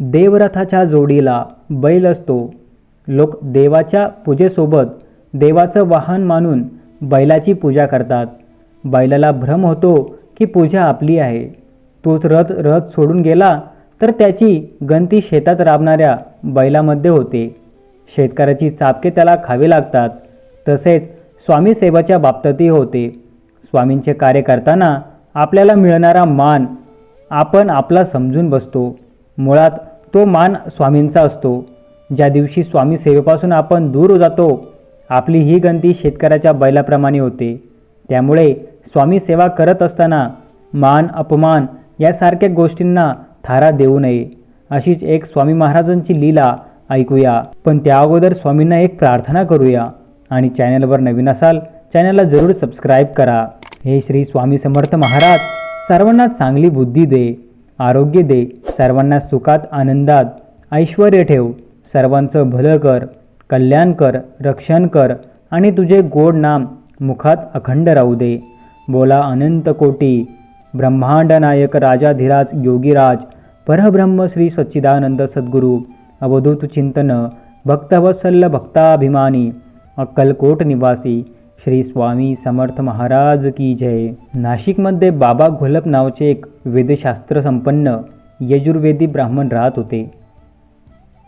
देवरथाच्या जोडीला बैल असतो. लोक देवाच्या पूजेसोबत देवाचं वाहन मानून बैलाची पूजा करतात. बैलाला भ्रम होतो की पूजा आपली आहे. तोच रथ रथ सोडून गेला तर त्याची गंती शेतात राबणाऱ्या बैलामध्ये होते. शेतकऱ्याची चापके त्याला खावे लागतात. तसेच स्वामी सेवाच्या बाबतीतही होते. स्वामींचे कार्य करताना आपल्याला मिळणारा मान आपण आपला समजून बसतो. मुळात तो मान स्वामींचा असतो. ज्या दिवशी स्वामी सेवेपासून आपण दूर जातो आपली ही गंती शेतकऱ्याच्या बैलाप्रमाणे होते. त्यामुळे स्वामी सेवा करत असताना मान अपमान यासारख्या गोष्टींना थारा देऊ नये अशीच एक स्वामी महाराजांची लीला ऐकूया. पण त्या अगोदर स्वामींना एक प्रार्थना करूया. आणि चॅनलवर नवीन असाल चॅनलला जरूर सबस्क्राईब करा. हे श्री स्वामी समर्थ महाराज सर्वांना चांगली बुद्धी दे आरोग्य दे सर्वांना सुखात आनंदात ऐश्वर ठेव. सर्वांचं भलं कर कल्याण कर रक्षण कर आणि तुझे गोड नाम मुखात अखंड राहू दे. बोला अनंत कोटी ब्रह्मांड नायक राजाधिराज योगीराज परब्रह्म श्री सच्चिदानंद सद्गुरू अवधूत चिंतन भक्तवत्सल भक्ताभिमानी अक्कलकोट निवासी श्री स्वामी समर्थ महाराज की जय. नाशिकमध्ये बाबा घोलप नावाचे एक वेदशास्त्र संपन्न यजुर्वेदी ब्राह्मण राहत होते.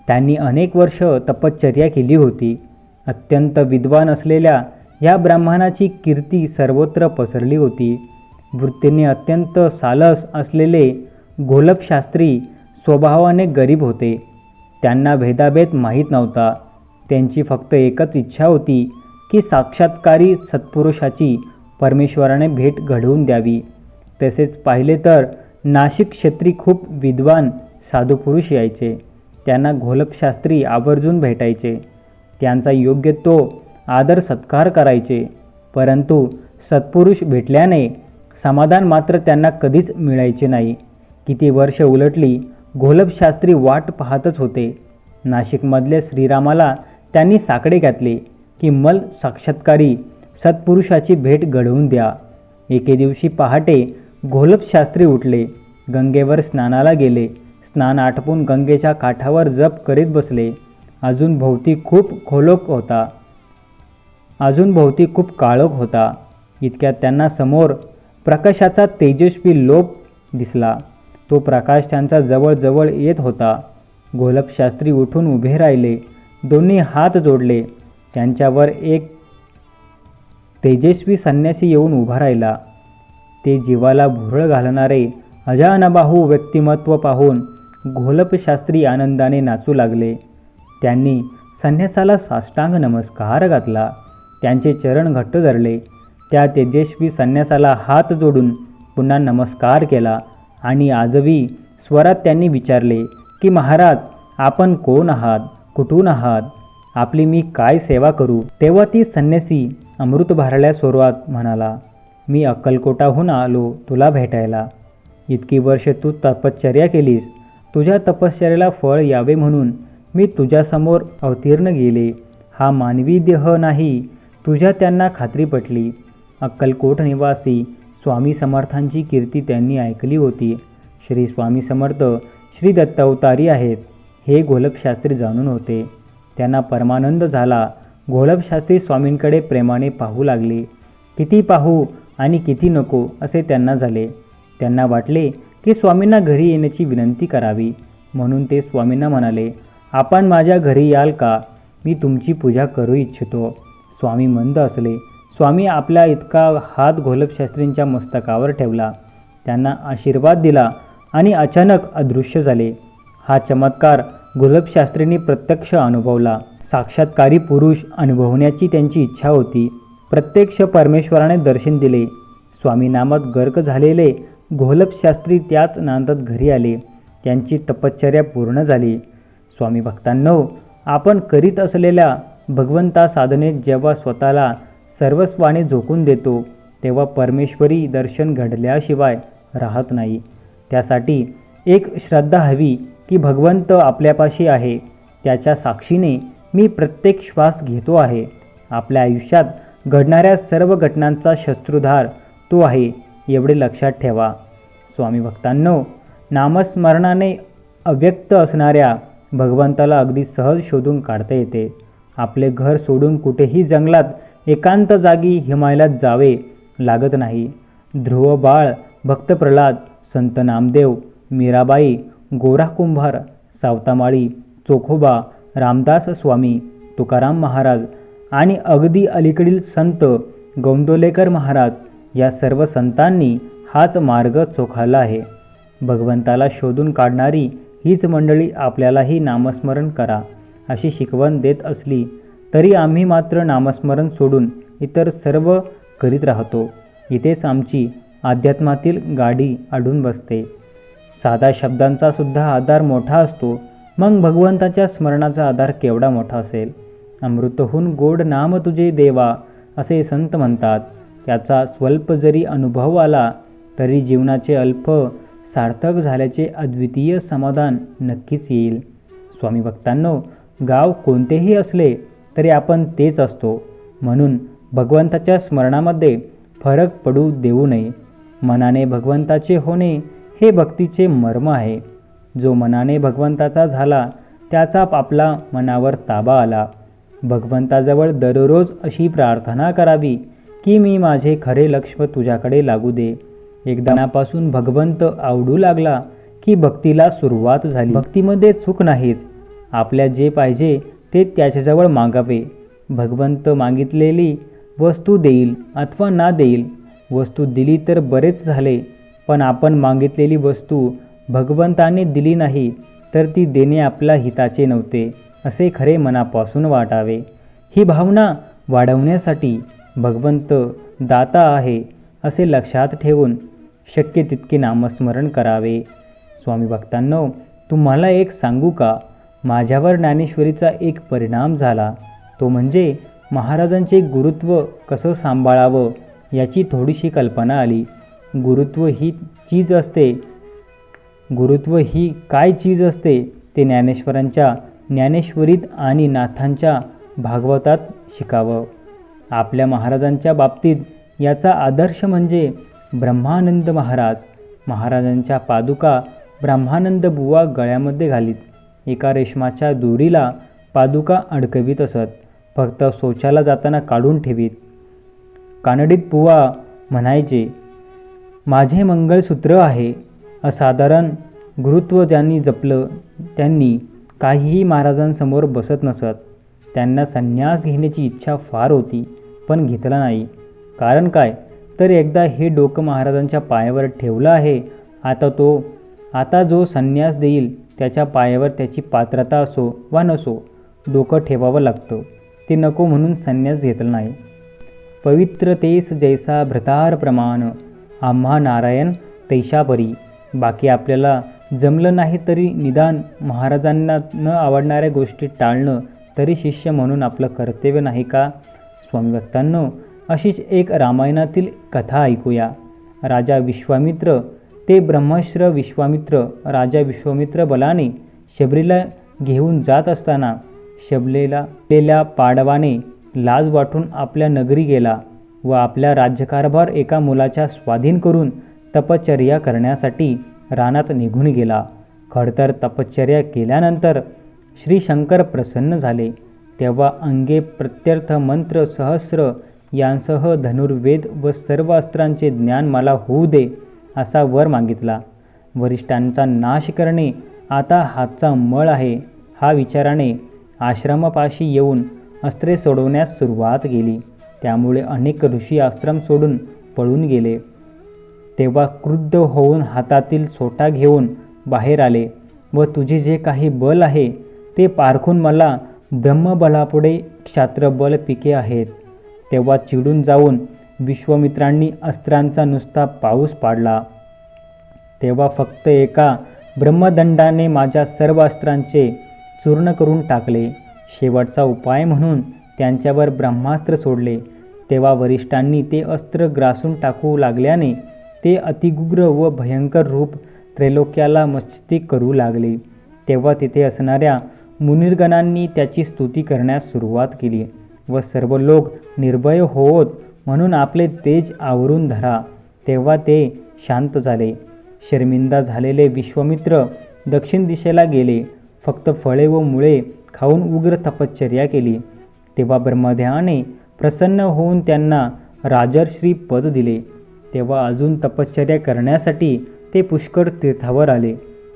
त्यांनी अनेक वर्ष तपश्चर्या केली होती. अत्यंत विद्वान असलेल्या या ब्राह्मणाची कीर्ती सर्वत्र पसरली होती. वृत्तीने अत्यंत सालस असलेले घोलपशास्त्री स्वभावाने गरीब होते. त्यांना भेदाभेद माहीत नव्हता. त्यांची फक्त एकच इच्छा होती की साक्षात्कारी सत्पुरुषाची परमेश्वराने भेट घडवून द्यावी. तसेच पाहिले तर नाशिक क्षेत्री खूप विद्वान साधुपुरुष यायचे. त्यांना घोलपशास्त्री आवर्जून भेटायचे. त्यांचा योग्य तो आदर सत्कार करायचे. परंतु सत्पुरुष भेटल्याने समाधान मात्र त्यांना कधीच मिळायचे नाही. किती वर्ष उलटली घोलपशास्त्री वाट पाहतच होते. नाशिकमधल्या श्रीरामाला त्यांनी साकडे घातले की मल साक्षात्कारी सत्पुरुषाची भेट घडवून द्या. एके दिवशी पहाटे घोलपशास्त्री उठले. गंगेवर स्नानाला गेले. स्नान आटपून गंगेच्या काठावर जप करीत बसले. अजून भोवती खूप खोलोक होता. अजून भोवती खूप काळोख होता. इतक्यात त्यांना समोर प्रकाशाचा तेजस्वी लोप दिसला. तो प्रकाश त्यांचा जवळजवळ येत होता. घोलपशास्त्री उठून उभे राहिले. दोन्ही हात जोडले. त्यांच्यावर एक तेजस्वी संन्यासी येऊन उभा राहिला. ते जीवाला भुरळ घालणारे अजानबाहू व्यक्तिमत्व पाहून घोलपशास्त्री आनंदाने नाचू लागले. त्यांनी संन्यासाला साष्टांग नमस्कार घातला. त्यांचे चरण घट्ट धरले. त्या तेजस्वी संन्यासाला हात जोडून पुन्हा नमस्कार केला आणि आजवी स्वरात त्यांनी विचारले की महाराज आपण कोण आहात? कुठून आहात? आपली मी काय सेवा करू? तेव्हा ती संन्यासी अमृत भरल्या स्वरात म्हणाला मी अक्कलकोटाहून आलो तुला भेटायला. इतकी वर्ष तू तपश्चर्या केलीस. तुझ्या तपश्चर्याला फळ यावे म्हणून मी तुझ्यासमोर अवतीर्ण गेले. हा मानवी देह नाही तुझ्या त्यांना खात्री पटली. अक्कलकोट निवासी स्वामी समर्थांची कीर्ती त्यांनी ऐकली होती. श्री स्वामी समर्थ श्री दत्तावतारी आहेत हे घोलपशास्त्री जाणून होते. त्यांना परमानंद झाला. घोलपशास्त्री स्वामींकडे प्रेमाने पाहू लागले. किती पाहू? आणि किती नको असे त्यांना झाले. त्यांना वाटले की स्वामींना घरी येण्याची विनंती करावी. म्हणून ते स्वामींना म्हणाले आपण माझ्या घरी याल का? मी तुमची पूजा करू इच्छितो. स्वामी मंद असले स्वामी आपल्या इतका हात घोलपशास्त्रींच्या मस्तकावर ठेवला. त्यांना आशीर्वाद दिला आणि अचानक अदृश्य झाले. हा चमत्कार घोलपशास्त्रींनी प्रत्यक्ष अनुभवला. साक्षात्कारी पुरुष अनुभवण्याची त्यांची इच्छा होती. प्रत्यक्ष परमेश्वराने दर्शन दिले. स्वामी नामात गर्क झालेले घोलपशास्त्री त्याच नांदात घरी आले. त्यांची तपश्चर्या पूर्ण झाली. स्वामी भक्तांनो आपण करीत असलेल्या भगवंता साधनेत जेव्हा स्वतःला सर्वस्वाने झोकून देतो तेव्हा परमेश्वरी दर्शन घडल्याशिवाय राहत नाही. त्यासाठी एक श्रद्धा हवी की भगवंत आपल्यापाशी आहे. त्याच्या साक्षीने मी प्रत्येक श्वास घेतो आहे. आपल्या आयुष्यात घडणाऱ्या सर्व घटनांचा शत्रुधार तो आहे एवढे लक्षात ठेवा. स्वामी भक्तांनो नामस्मरणाने अव्यक्त असणाऱ्या भगवंताला अगदी सहज शोधून काढता येते. आपले घर सोडून कुठेही जंगलात एकांत जागी हिमालयात जावे लागत नाही. ध्रुव बाळ भक्त प्रल्हाद संत नामदेव मीराबाई गोरा कुंभार सावतामाळी चोखोबा रामदास स्वामी तुकाराम महाराज आणि अगदी अलीकडील संत गोंदोलेकर महाराज या सर्व संतांनी हाच मार्ग चोखाला आहे. भगवंताला शोधून काढणारी हीच मंडळी आपल्यालाही नामस्मरण करा अशी शिकवण देत असली तरी आम्ही मात्र नामस्मरण सोडून इतर सर्व करीत राहतो. इथेच आमची अध्यात्मातील गाडी अडून बसते. साधा शब्दांचा सुद्धा आधार मोठा असतो. मग भगवंताच्या स्मरणाचा आधार केवढा मोठा असेल? अमृतहून गोड नाम तुझे देवा असे संत म्हणतात. त्याचा स्वल्प जरी अनुभव आला तरी जीवनाचे अल्प सार्थक झाल्याचे अद्वितीय समाधान नक्कीच येईल. स्वामी भक्तांनो गाव कोणतेही असले तरी आपण तेच असतो. म्हणून भगवंताच्या स्मरणामध्ये फरक पडू देऊ नये. मनाने भगवंताचे होणे हे भक्तीचे मर्म आहे. जो मनाने भगवंताचा झाला त्याचा आपला मनावर ताबा आला. भगवंताजवळ दररोज अशी प्रार्थना करावी की मी माझे खरे लक्ष तुझ्याकडे लागू दे. एकदापासून भगवंत आवडू लागला की भक्तीला सुरुवात झाली. भक्तीमध्ये चूक नाहीच. आपल्या जे पाहिजे ते त्याच्याजवळ मागावे. भगवंत मागितलेली वस्तू देईल अथवा ना देईल. वस्तू दिली तर बरेच झाले पण आपण मागितलेली वस्तू भगवंताने दिली नाही तर ती देणे आपल्या हिताचे नव्हते. असे खरे मनापासून वाटावे. ही भावना वाढवण्यासाठी भगवंत दाता आहे असे लक्षात ठेवून शक्य तितके नामस्मरण करावे. स्वामी भक्तांनो तुम्हाला एक सांगू का? माझ्यावर ज्ञानेश्वरीचा एक परिणाम झाला. तो म्हणजे महाराजांचे गुरुत्व कसं सांभाळावं याची थोडीशी कल्पना आली. गुरुत्व ही चीज असते. गुरुत्व ही काय चीज असते? ते ज्ञानेश्वरांच्या ज्ञानेश्वरीत आणि नाथांच्या भागवतात शिकावं. आपल्या महाराजांच्या बाबतीत याचा आदर्श म्हणजे ब्रह्मानंद महाराज. महाराजांच्या पादुका ब्रह्मानंद बुवा गळ्यामध्ये घालीत. एका रेशमाच्या दोरीला पादुका अडकवीत असत. फक्त शौचाला जाताना काढून ठेवीत. कानडीत बुवा म्हणायचे माझे मंगळसूत्र आहे. असाधारण गुरुत्व ज्यांनी जपलं त्यांनी काहीही महाराजांसमोर बसत नसत त्यांना संन्यास घेण्याची इच्छा फार होती पण घेतला नाही. कारण काय? तर एकदा हे डोकं महाराजांच्या पायावर ठेवलं आहे आता तो आता जो संन्यास देईल त्याच्या पायावर त्याची पात्रता असो वा नसो डोकं ठेवावं लागतं. ते नको म्हणून संन्यास घेतला नाही. पवित्रतेस जैसा भ्रतार प्रमाण आम्हा नारायण तैशापरी. बाकी आपल्याला जमलं नाही तरी निदान महाराजांना न आवडणाऱ्या गोष्टी टाळणं तरी शिष्य म्हणून आपलं कर्तव्य नाही का? स्वामी भक्तांनो अशीच एक रामायणातील कथा ऐकूया. राजा विश्वामित्र ते ब्रह्मश्र विश्वामित्र राजा विश्वामित्र बलाने शबरीला घेऊन जात असताना शबलेला पेल्या पाडवाने लाज वाटून आपल्या नगरी गेला व आपल्या राज्यकारभार एका मुलाच्या स्वाधीन करून तपश्चर्या करण्यासाठी रानात निघून गेला. खडतर तपश्चर्या केल्यानंतर श्री शंकर प्रसन्न झाले. तेव्हा अंगे प्रत्यर्थ मंत्र सहस्र यांसह धनुर्वेद व सर्व अस्त्रांचे ज्ञान मला होऊ दे असा वर मागितला. वरिष्ठांचा नाश करणे आता हातचा मळ आहे हा विचाराने आश्रमापाशी येऊन अस्त्रे सोडवण्यास सुरुवात केली. त्यामुळे अनेक ऋषी आश्रम सोडून पळून गेले. तेव्हा क्रुद्ध होऊन हातातील सोटा घेऊन बाहेर आले. व तुझे जे काही बल आहे ते पारखून मला ब्रह्मबलापुढे क्षात्रबल पिके आहेत. तेव्हा चिडून जाऊन विश्वमित्रांनी अस्त्रांचा नुसता पाऊस पाडला. तेव्हा फक्त एका ब्रह्मदंडाने माझ्या सर्व अस्त्रांचे चूर्ण करून टाकले. शेवटचा उपाय म्हणून त्यांच्यावर ब्रह्मास्त्र सोडले. तेव्हा वरिष्ठांनी ते अस्त्र ग्रासून टाकू लागल्याने ते अतिगुग्र व भयंकर रूप त्रैलोक्याला मस्तिक करू लागले. तेव्हा तिथे असणाऱ्या मुनिर्गणांनी त्याची स्तुती करण्यास सुरुवात केली व सर्व लोक निर्भय होत म्हणून आपले तेज आवरून धरा. तेव्हा ते शांत झाले. शर्मिंदा झालेले विश्वामित्र दक्षिण दिशेला गेले. फक्त फळे व मुळे खाऊन उग्र तपश्चर्या केली. तेव्हा ब्रह्मदेहाने प्रसन्न होऊन त्यांना राजर्षी पद दिले. तेव्हा अजून तपश्चर्या करण्यासाठी ते पुष्कर तीर्थावर आले.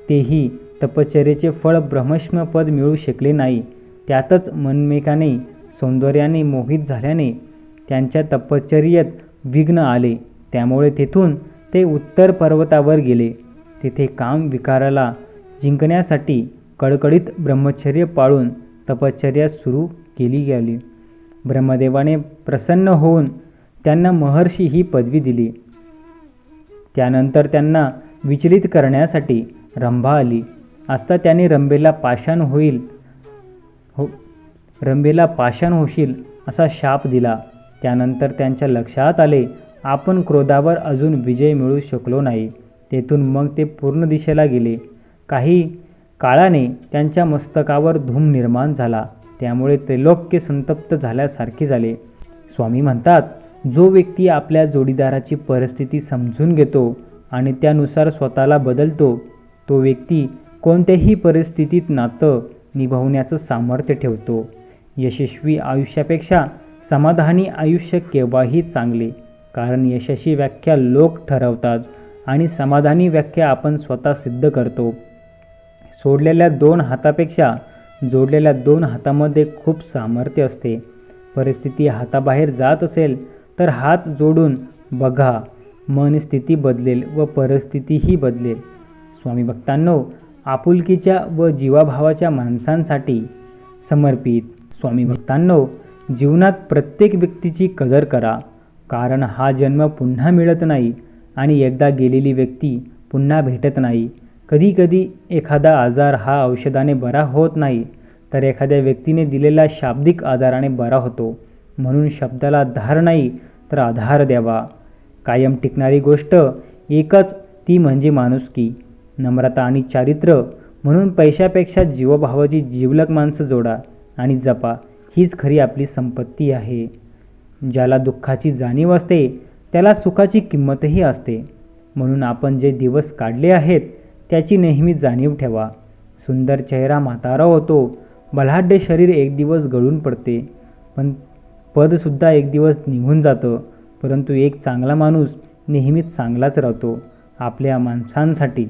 तेही तपश्चर्येचे फळ ब्रह्मष्मपद मिळू शकले नाही. त्यातच मनमेकाने सौंदर्याने मोहित झाल्याने त्यांच्या तपश्चर्येत विघ्न आले. त्यामुळे तेथून ते उत्तर पर्वतावर गेले. तिथे काम विकाराला जिंकण्यासाठी कडकडीत ब्रह्मचर्य पाळून तपश्चर्या सुरू केली गेली. ब्रह्मदेवाने प्रसन्न होऊन त्यांना महर्षी ही पदवी दिली. त्यानंतर त्यांना विचलित करण्यासाठी रंभा आली. असता त्याने रंभेला पाषाण होईल हो रंभेला पाषाण होशील असा शाप दिला. त्यानंतर त्यांच्या लक्षात आले आपण क्रोधावर अजून विजय मिळू शकलो नाही. तेथून मग ते पूर्ण दिशेला गेले. काही काळाने त्यांच्या मस्तकावर धूम निर्माण झाला. त्यामुळे त्रैलोक्य संतप्त झाल्यासारखे झाले. स्वामी म्हणतात जो व्यक्ती आपल्या जोडीदाराची परिस्थिती समजून घेतो आणि त्यानुसार स्वतःला बदलतो तो व्यक्ती कोणत्याही परिस्थितीत नातं निभावण्याचं सामर्थ्य ठेवतो. यशस्वी आयुष्यापेक्षा समाधानी आयुष्य केव्हाही चांगले कारण यशाची व्याख्या लोक ठरवतात आणि समाधानी व्याख्या आपण स्वतः सिद्ध करतो. सोडलेल्या दोन हातापेक्षा जोडलेल्या दोन हातामध्ये खूप सामर्थ्य असते. परिस्थिती हाताबाहेर जात असेल तर हात जोडून बघा मनस्थिती बदलेल व परिस्थितीही बदलेल. स्वामी भक्तांनो आपुलकीच्या व जीवाभावाच्या माणसांसाठी समर्पित स्वामी भक्तांनो जीवनात प्रत्येक व्यक्तीची कदर करा कारण हा जन्म पुन्हा मिळत नाही आणि एकदा गेलेली व्यक्ती पुन्हा भेटत नाही. कधीकधी एखादा आजार हा औषधाने बरा होत नाही तर एखाद्या व्यक्तीने दिलेला शाब्दिक आजाराने बरा होतो. म्हणून शब्दाला धार नाही तर आधार द्यावा. कायम टिकणारी गोष्ट एकच ती म्हणजे माणुसकी नम्रता आणि चारित्र्य म्हणून पैशापेक्षा जीवभावाची जीवलक माणसं जोडा आणि जपा हीच खरी आपली संपत्ती आहे. ज्याला दुःखाची जाणीव असते त्याला सुखाची किंमतही असते. म्हणून आपण जे दिवस काढले आहेत त्याची नेहमी जाणीव ठेवा. सुंदर चेहरा म्हातारा होतो बलाढ्य शरीर एक दिवस गळून पडते. पण पदसुद्धा एक दिवस निघून जातं. परंतु एक चांगला माणूस नेहमीच चांगलाच राहतो आपल्या माणसांसाठी.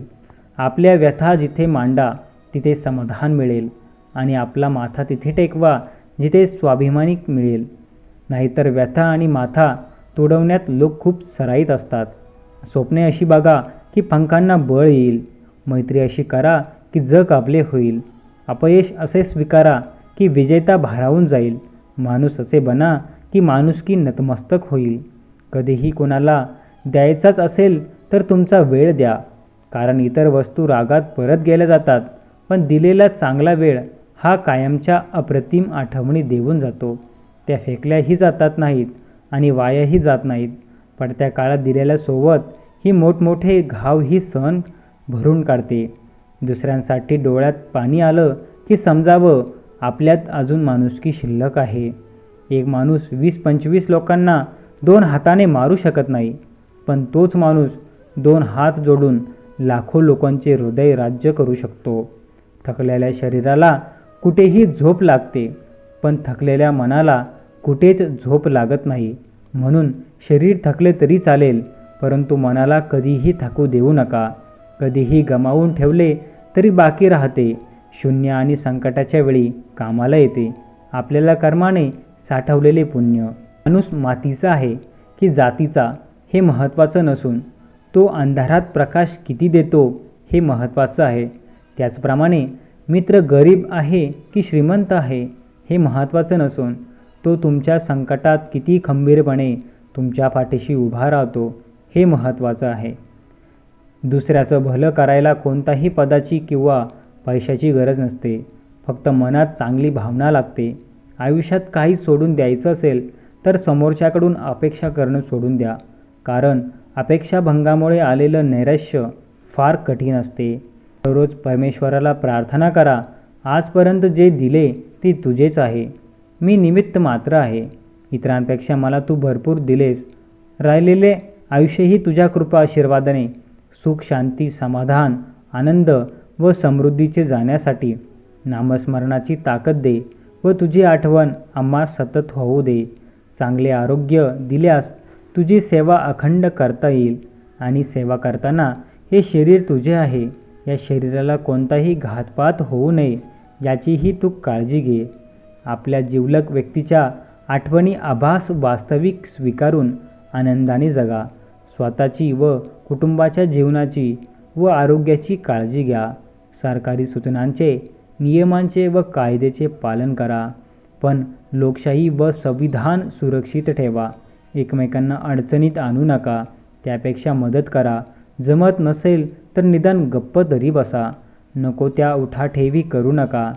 आपल्या व्यथा जिथे मांडा तिथे समाधान मिळेल आणि आपला माथा तिथे टेकवा जिथे स्वाभिमानी मिळेल. नाहीतर व्यथा आणि माथा तोडवण्यात लोक खूप सराईत असतात. स्वप्ने अशी बघा की पंखांना बळ येईल. मैत्री अशी करा की जग आपले होईल. अपयश असे स्वीकारा की विजेता भारावून जाईल. माणूस असे बना की माणुसकी नतमस्तक होईल. कधीही कोणाला द्यायचाच असेल तर तुमचा वेळ द्या. कारण इतर वस्तू रागात परत गेल्या जातात पण दिलेला चांगला वेळ हा कायमच्या अप्रतिम आठवणी देऊन जातो. त्या फेकल्याही जातात नाहीत आणि वायाही जात नाहीत पडत्या काळात दिलेल्या सोबत ही मोठमोठे घावही सहन भरून काढते. दुसऱ्यांसाठी डोळ्यात पाणी आलं की समजावं आपल्यात अजून माणुसकी शिल्लक आहे. एक माणूस वीस पंचवीस लोकांना दोन हाताने मारू शकत नाही पण तोच माणूस दोन हात जोडून लाखो लोकांचे हृदय राज्य करू शकतो. थकलेल्या शरीराला कुठेही झोप लागते पण थकलेल्या मनाला कुठेच झोप लागत नाही. म्हणून शरीर थकले तरी चालेल परंतु मनाला कधीही थकू देऊ नका. कधीही गमावून ठेवले तरी बाकी राहते. शून्य आणि संकटाच्या वेळी कामाला येते. आपल्याला कर्माने साठवलेले पुण्य. माणूस मातीचा आहे की जातीचा हे महत्त्वाचं नसून तो अंधारात प्रकाश किती देतो हे महत्त्वाचं आहे. त्याचप्रमाणे मित्र गरीब आहे की श्रीमंत आहे हे महत्त्वाचं नसून तो तुमच्या संकटात किती खंबीरपणे तुमच्या पाठीशी उभा राहतो हे महत्त्वाचं आहे. दुसऱ्याचं भलं करायला कोणताही पदाची किंवा पैशाची गरज नसते. फक्त मनात चांगली भावना लागते. आयुष्यात काही सोडून द्यायचं असेल तर समोरच्याकडून अपेक्षा करणं सोडून द्या. कारण अपेक्षाभंगामुळे आलेलं नैराश्य फार कठीण असते. दररोज परमेश्वराला प्रार्थना करा. आजपर्यंत जे दिले ते तुझेच आहे. मी निमित्त मात्र आहे. इतरांपेक्षा मला तू भरपूर दिलेस. राहिलेले आयुष्यही तुझ्या कृपा आशीर्वादाने सुख शांती समाधान आनंद व समृद्धीचे जाण्यासाठी नामस्मरणाची ताकद दे व तुझी आठवण आम्हा सतत होऊ दे. चांगले आरोग्य दिल्यास तुझी सेवा अखंड करता येईल आणि सेवा करताना हे शरीर तुझे आहे. या शरीराला कोणताही घातपात होऊ नये याचीही तू काळजी घे. आपल्या जिवलग व्यक्तीच्या आठवणी आभास वास्तविक स्वीकारून आनंदाने जगा. स्वतःची व कुटुंबाच्या जीवनाची व आरोग्याची काळजी घ्या. सरकारी सूचनांचे नियमांचे व कायद्याचे पालन करा. पण लोकशाही व संविधान सुरक्षित ठेवा. एकमेकांना अडचणीत आणू नका. त्यापेक्षा मदत करा. जमत नसेल तर निदान गप्प तरी बसा. नको त्या उठाठेवी करू नका.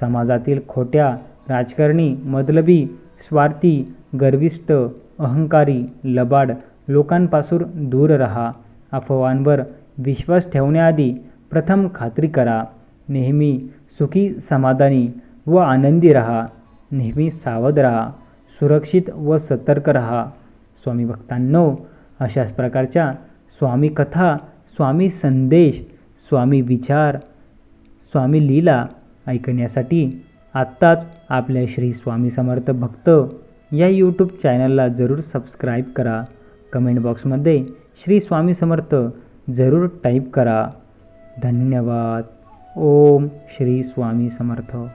समाजातील खोट्या राजकारणी मतलबी स्वार्थी गर्विष्ट अहंकारी लबाड लोकांपासून दूर राहा. अफवांवर विश्वास ठेवण्याआधी प्रथम खात्री करा नेहमी सुखी समाधानी व आनंदी रहा नेहमी सावध रहा सुरक्षित व सतर्क रहा. स्वामी भक्तांनो अशाच प्रकारच्या स्वामी कथा स्वामी संदेश स्वामी विचार स्वामी लीला ऐकण्यासाठी आत्ताच आपल्या श्री स्वामी समर्थ भक्त या यूट्यूब चॅनलला जरूर सबस्क्राईब करा. कमेंट बॉक्समध्ये श्री स्वामी समर्थ जरूर टाईप करा. धन्यवाद। ओम श्री स्वामी समर्थ।